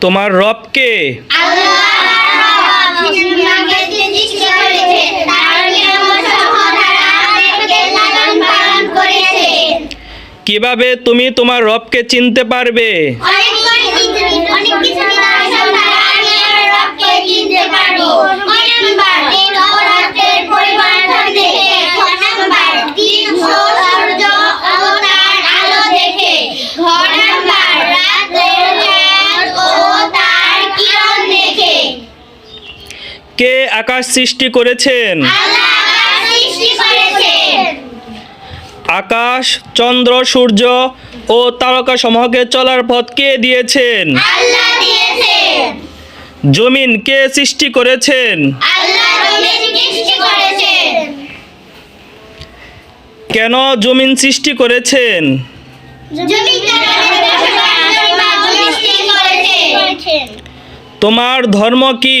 তোমার রবকে? কীভাবে তুমি তোমার রবকে চিনতে পারবে? ঘর কে আকাশ সৃষ্টি করেছেন? আকাশ, চন্দ্র, সূর্য ও তারকা সমূহকে চলার পথ কে দিয়েছেন? জমিন কে সৃষ্টি করেছেন? কেন জমিন সৃষ্টি করেছেন? তোমার ধর্ম কি?